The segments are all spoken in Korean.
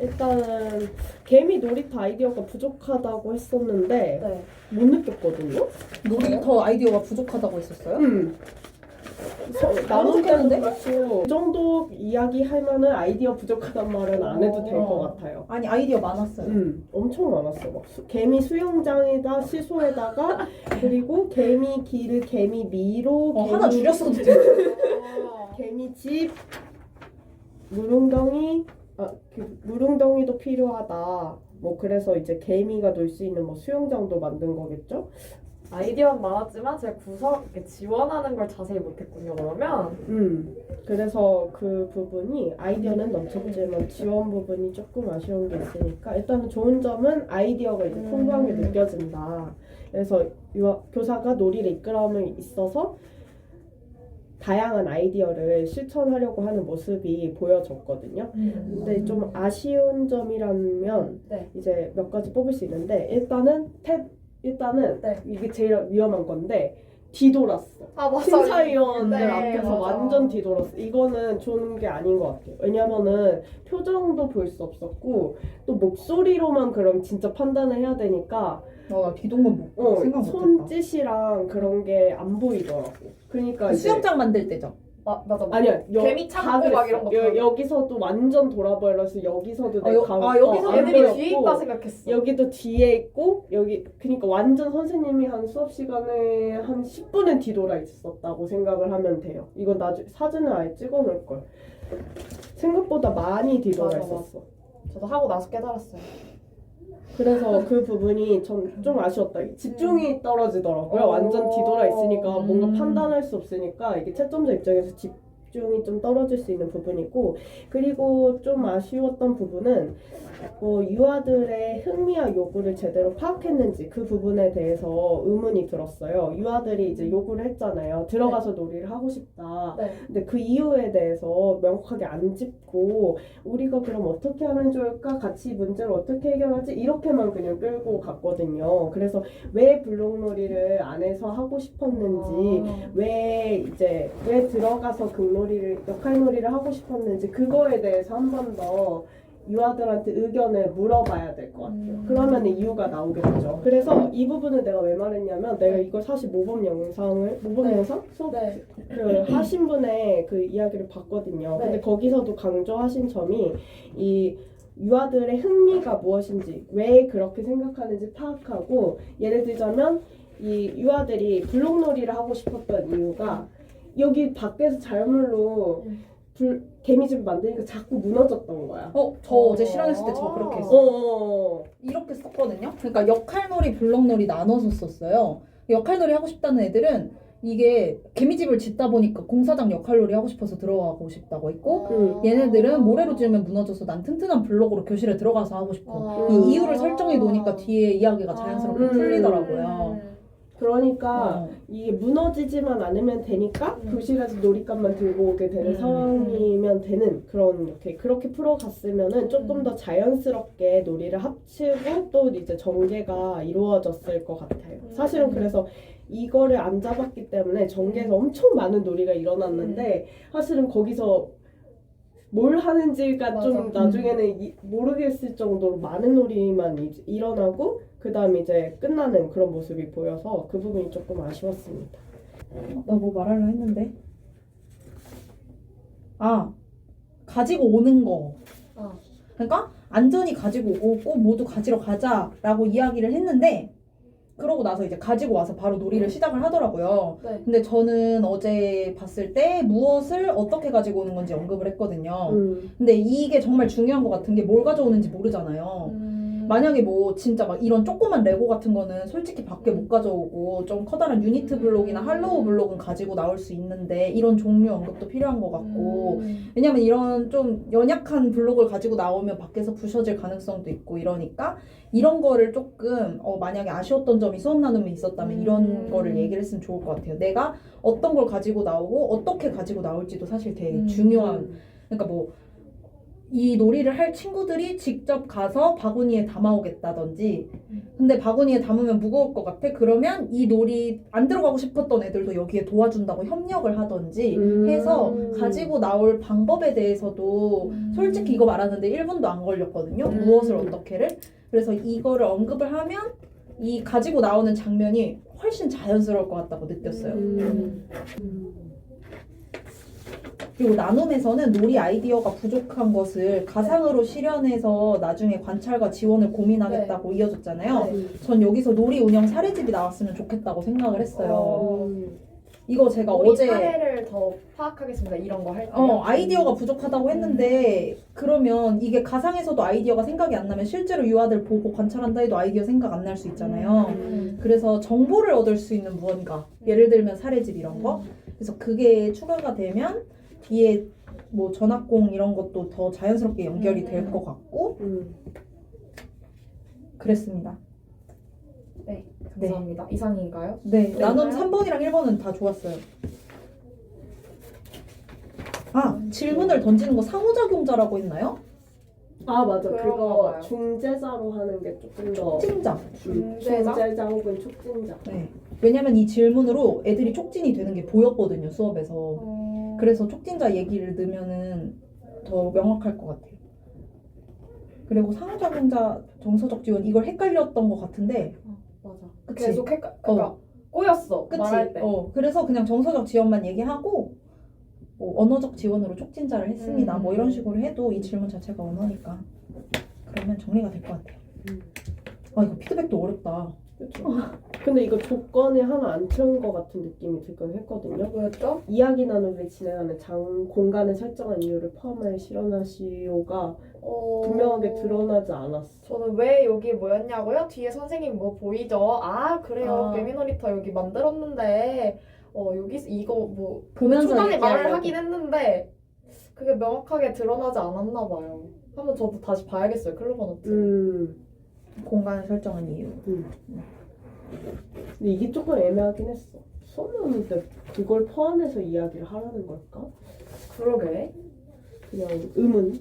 일단은 개미 놀이터 아이디어가 부족하다고 했었는데 네. 못 느꼈거든요. 놀이터 아이디어가 부족하다고 했었어요? 음. 나눈 때는 생각했는데? 그렇고 이 정도 이야기 할 만한 아이디어 부족하단 말은 안 해도 될것 어. 같아요. 아니 아이디어 많았어요. 음, 엄청 많았어. 막 수- 개미 수영장에다 시소에다가 그리고 개미 길, 개미 미로, 어, 개미, 하나 줄였어도 돼. 개미 집, 물웅덩이, 아, 그 물웅덩이도 필요하다. 뭐 그래서 이제 개미가 놀 수 있는 뭐 수영장도 만든 거겠죠? 아이디어는 많았지만 제가 구성 이렇게 지원하는 걸 자세히 못했군요. 그러면 음, 그래서 그 부분이 아이디어는 넘쳤지만 지원 부분이 조금 아쉬운 게 있으니까 일단은 좋은 점은 아이디어가 이제 풍부한 게 음. 느껴진다. 그래서 유아, 교사가 놀이를 이끌어함에 있어서 다양한 아이디어를 실천하려고 하는 모습이 보여졌거든요. 근데 좀 아쉬운 점이라면 네. 이제 몇 가지 뽑을 수 있는데 일단은 탭 일단은 네. 이게 제일 위험한 건데 뒤돌았어. 아 맞아. 심사위원들 네, 앞에서 맞아. 완전 뒤돌았어. 이거는 좋은 게 아닌 것 같아요. 왜냐면은 표정도 볼 수 없었고 또 목소리로만 그럼 진짜 판단을 해야 되니까 어, 나 뒤동건 못 어, 생각 못했다. 손짓이랑 그런 게 안 보이더라고. 그러니까 그 이제 수영장 만들 때죠. 마, 맞아. 맞아. 아니야. 여, 개미 다 그랬어. 막 이런 거 여, 다. 여기서도 완전 돌아버려서 여기서도 아, 내 여- 감, 아, 여기서 어, 안 애들이 보였고, 뒤에 있다 생각했어. 여기도 뒤에 있고 여기 그러니까 완전 선생님이 한 수업 시간에 한 10분은 뒤돌아 있었다고 생각을 하면 돼요. 이건 나중 사진을 아예 찍어 놓을 걸. 생각보다 많이 뒤돌아 맞아, 있었어. 저도 하고 나서 깨달았어요. 그래서 그 부분이 전 좀 아쉬웠다. 집중이 떨어지더라고요. 어. 완전 뒤돌아 있으니까 뭔가 음. 판단할 수 없으니까 이게 채점자 입장에서 집중이 좀 떨어질 수 있는 부분이고 그리고 좀 아쉬웠던 부분은 뭐 유아들의 흥미와 요구를 제대로 파악했는지 그 부분에 대해서 의문이 들었어요. 유아들이 이제 요구를 했잖아요. 들어가서 놀이를 하고 싶다. 네. 근데 그 이유에 대해서 명확하게 안 짚고 우리가 그럼 어떻게 하면 좋을까? 같이 이 문제를 어떻게 해결하지? 이렇게만 그냥 끌고 갔거든요. 그래서 왜 블록놀이를 안에서 하고 싶었는지 아. 왜 이제 왜 들어가서 극놀이를 역할놀이를 하고 싶었는지 그거에 대해서 한 번 더 유아들한테 의견을 물어봐야 될 것 같아요. 음. 그러면 이유가 나오겠죠. 그래서 이 부분을 내가 왜 말했냐면 내가 이걸 사실 모범 영상을 모범 네. 영상 수업 네. 그 하신 분의 그 이야기를 봤거든요. 네. 근데 거기서도 강조하신 점이 이 유아들의 흥미가 무엇인지 왜 그렇게 생각하는지 파악하고 예를 들자면 이 유아들이 블록놀이를 하고 싶었던 이유가 여기 밖에서 자연물로 음. 불, 개미집을 만드니까 자꾸 무너졌던 거야. 어, 저 어. 어제 실험했을 때 저 그렇게 어, 했어요. 어, 어. 이렇게 썼거든요. 그러니까 역할놀이, 블록놀이 나눠서 썼어요. 역할놀이 하고 싶다는 애들은 이게 개미집을 짓다 보니까 공사장 역할놀이 하고 싶어서 들어가고 싶다고 했고 음. 얘네들은 모래로 지으면 무너져서 난 튼튼한 블록으로 교실에 들어가서 하고 싶어. 아. 이 이유를 설정해 놓으니까 뒤에 이야기가 자연스럽게 음. 풀리더라고요. 그러니까 어. 이게 무너지지만 않으면 되니까 음. 교실에서 놀잇감만 들고 오게 되는 음. 상황이면 되는 그런 이렇게 그렇게 풀어갔으면은 조금 음. 더 자연스럽게 놀이를 합치고 또 이제 전개가 이루어졌을 것 같아요. 음. 사실은 그래서 이거를 안 잡았기 때문에 전개에서 엄청 많은 놀이가 일어났는데 사실은 거기서 뭘 하는지가 좀 맞아. 나중에는 이- 모르겠을 정도로 많은 놀이만 일어나고 그 다음 이제 끝나는 그런 모습이 보여서 그 부분이 조금 아쉬웠습니다. 나 뭐 말하려 했는데. 아, 가지고 오는 거. 어. 그러니까 안전히 가지고 오고 모두 가지러 가자라고 이야기를 했는데 그러고 나서 이제 가지고 와서 바로 놀이를 시작을 하더라고요. 네. 근데 저는 어제 봤을 때 무엇을 어떻게 가지고 오는 건지 언급을 했거든요. 음. 근데 이게 정말 중요한 것 같은 게 뭘 가져오는지 모르잖아요. 음. 만약에 뭐 진짜 막 이런 조그만 레고 같은 거는 솔직히 밖에 못 가져오고 좀 커다란 유니트 블록이나 할로우 블록은 가지고 나올 수 있는데 이런 종류 언급도 필요한 것 같고 음. 왜냐면 이런 좀 연약한 블록을 가지고 나오면 밖에서 부셔질 가능성도 있고 이러니까 이런 거를 조금 어, 만약에 아쉬웠던 점이 수업 나눔에 있었다면 이런 음. 거를 얘기를 했으면 좋을 것 같아요. 내가 어떤 걸 가지고 나오고 어떻게 가지고 나올지도 사실 되게 음. 중요한 그러니까 뭐 이 놀이를 할 친구들이 직접 가서 바구니에 담아오겠다든지 음. 근데 바구니에 담으면 무거울 것 같아 그러면 이 놀이 안 들어가고 싶었던 애들도 여기에 도와준다고 협력을 하던지 음. 해서 가지고 나올 방법에 대해서도 음. 솔직히 이거 말하는데 1분도 안 걸렸거든요 음. 무엇을 어떻게를 그래서 이거를 언급을 하면 이 가지고 나오는 장면이 훨씬 자연스러울 것 같다고 느꼈어요 음. 그리고 나눔에서는 놀이 아이디어가 부족한 것을 가상으로 실현해서 나중에 관찰과 지원을 고민하겠다고 이어졌잖아요. 네. 전 여기서 놀이 운영 사례집이 나왔으면 좋겠다고 생각을 했어요. 어. 이거 제가 우리 어제 사례를 더 파악하겠습니다. 이런 거 할 때. 어, 아이디어가 부족하다고 했는데 그러면 이게 가상에서도 아이디어가 생각이 안 나면 실제로 유아들 보고 관찰한다 해도 아이디어 생각 안 날 수 있잖아요. 음. 그래서 정보를 얻을 수 있는 무언가 예를 들면 사례집 이런 거 그래서 그게 추가가 되면 뒤에 뭐 전학공 이런 것도 더 자연스럽게 연결이 될 것 같고 음. 그랬습니다. 네, 감사합니다. 이상인가요? 네, 나는 그런가요? 3번이랑 1번은 다 좋았어요. 아, 질문을 던지는 거 상호작용자라고 했나요? 아 맞아 그거 봐요. 중재자로 하는 게 조금 더. 음, 중재자? 중재자 혹은 촉진자 네. 왜냐면 이 질문으로 애들이 촉진이 되는 게 보였거든요, 수업에서. 어... 그래서 촉진자 얘기를 넣으면은 더 명확할 것 같아요. 그리고 상호작 용자 정서적 지원 이걸 헷갈렸던 것 같은데 맞아. 그치? 계속 헷갈, 그러니까 꼬였어. 그치? 말할 때. 어, 그래서 그냥 정서적 지원만 얘기하고 뭐 언어적 지원으로 촉진자를 했습니다. 음. 뭐 이런 식으로 해도 이 질문 자체가 언어니까 그러면 정리가 될 것 같아요. 음. 아 이거 피드백도 어렵다. 그렇죠. 근데 이거 조건에 하나 안 채운 것 같은 느낌이 들긴 했거든요. 뭐였죠? 이야기 나누기 진행하는 장 공간을 설정한 이유를 포함하여 실현하시오가 어... 분명하게 드러나지 않았어. 저는 왜 여기 뭐였냐고요? 뒤에 선생님 뭐 보이죠? 아 그래요. 아. 개미놀이터 여기 만들었는데 어 여기 이거 뭐 보면서 초반에 말을 얘기하려고. 하긴 했는데 그게 명확하게 드러나지 않았나 봐요. 한번 저도 다시 봐야겠어요. 클로버 노트. 음. 공간을 설정한 이유. 근데 이게 조금 애매하긴 했어. 수업하는데 그걸 포함해서 이야기를 하라는 걸까? 그러게. 그냥 의문.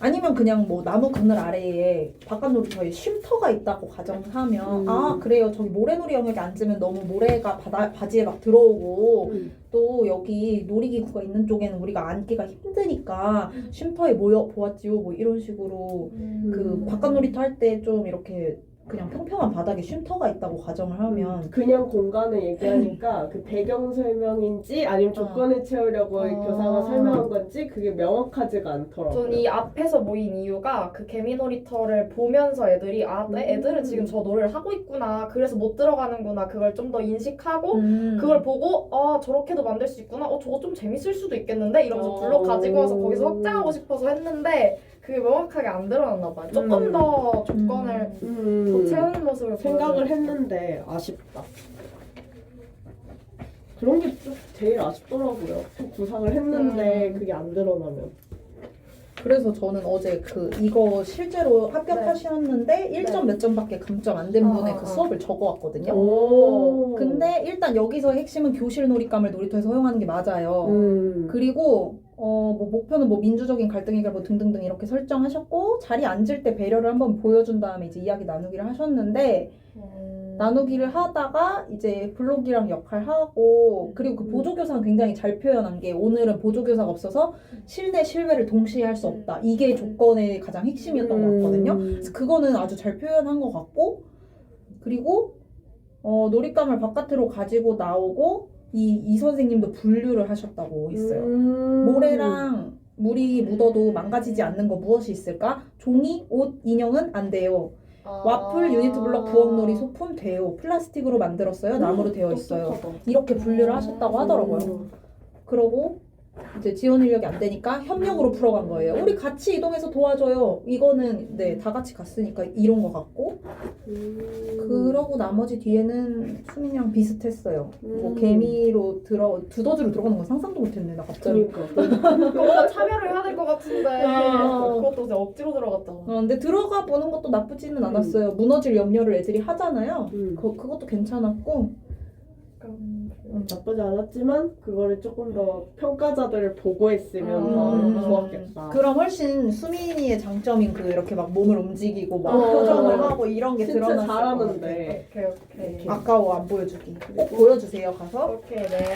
아니면 그냥 뭐 나무 그늘 아래에 바깥 놀이터에 쉼터가 있다고 가정하면 음. 아 그래요 저기 모래놀이 영역에 앉으면 너무 모래가 바다, 바지에 막 들어오고 또 여기 놀이기구가 있는 쪽에는 우리가 앉기가 힘드니까 쉼터에 모여 보았지요 뭐 이런 식으로 그 음. 바깥 놀이터 할 때 좀 이렇게 그냥 평평한 바닥에 쉼터가 있다고 가정을 하면 그냥 공간을 얘기하니까 그 배경 설명인지 아니면 조건을 채우려고 아. 교사가 설명한 건지 그게 명확하지가 않더라고요. 전 이 앞에서 모인 이유가 그 개미놀이터를 보면서 애들이 아, 내 음. 애들은 지금 저 놀이를 하고 있구나. 그래서 못 들어가는구나. 그걸 좀 더 인식하고 음. 그걸 보고 아 저렇게도 만들 수 있구나. 어 저거 좀 재밌을 수도 있겠는데 이러면서 어. 블록 가지고 와서 거기서 확장하고 싶어서 했는데 그게 명확하게 안 드러났나 봐요. 조금 음. 더 조건 생각을 보여줘요. 했는데 아쉽다. 그런 게 좀 제일 아쉽더라고요. 구상을 했는데 음. 그게 안 드러나면. 그래서 저는 어제 그 이거 실제로 합격하셨는데 1점 몇 점밖에 감점 안된 아, 분의 아, 그 아. 수업을 적어왔거든요. 오. 근데 일단 여기서 핵심은 교실 놀잇감을 놀이터에서 허용하는 게 맞아요. 음. 그리고 어 뭐 목표는 뭐 민주적인 갈등 해결 뭐 등등등 이렇게 설정하셨고 자리 앉을 때 배려를 한번 보여준 다음에 이제 이야기 나누기를 하셨는데 음. 나누기를 하다가 이제 블록이랑 역할 하고 그리고 그 음. 보조교사는 굉장히 잘 표현한 게 오늘은 보조교사가 없어서 실내 실외를 동시에 할 수 없다 이게 조건의 가장 핵심이었던 것 같거든요. 음. 그래서 그거는 아주 잘 표현한 것 같고 그리고 어, 놀잇감을 바깥으로 가지고 나오고 이, 이 선생님도 분류를 하셨다고 했어요. 음. 모래랑 물이 묻어도 망가지지 않는 거 무엇이 있을까? 종이, 옷, 인형은 안 돼요. 아. 와플, 유니트 블럭, 부엌놀이, 소품 돼요. 플라스틱으로 만들었어요. 나무로 되어 있어요. 똑똑하다. 이렇게 분류를 하셨다고 하더라고요. 음. 그러고 이제 지원 인력이 안 되니까 협력으로 풀어간 거예요. 우리 같이 이동해서 도와줘요. 이거는 네 다 같이 갔으니까 이런 거 같고 음. 그러고 나머지 뒤에는 수민이랑 비슷했어요. 뭐 음. 개미로 들어 두더지로 들어가는 건 상상도 못 했네 나 갑자기. 그러니까. 뭔가 참여를 해야 될 것 같은데 어. 그것도 이제 억지로 들어갔잖아. 어, 근데 들어가 보는 것도 나쁘지는 않았어요. 무너질 염려를 애들이 하잖아요. 음. 그, 그것도 괜찮았고 음. 음. 나쁘지 않았지만 그거를 조금 더 평가자들을 보고 했으면 음. 더 좋았겠다. 그럼 훨씬 수민이의 장점인 그 이렇게 막 몸을 움직이고 막 어. 표정을 하고 이런 게 진짜 드러났을 것 같아. 잘하는데. 오케이 오케이. 이렇게. 아까워 안 보여주기. 꼭 보여주세요 가서. 오케이 네.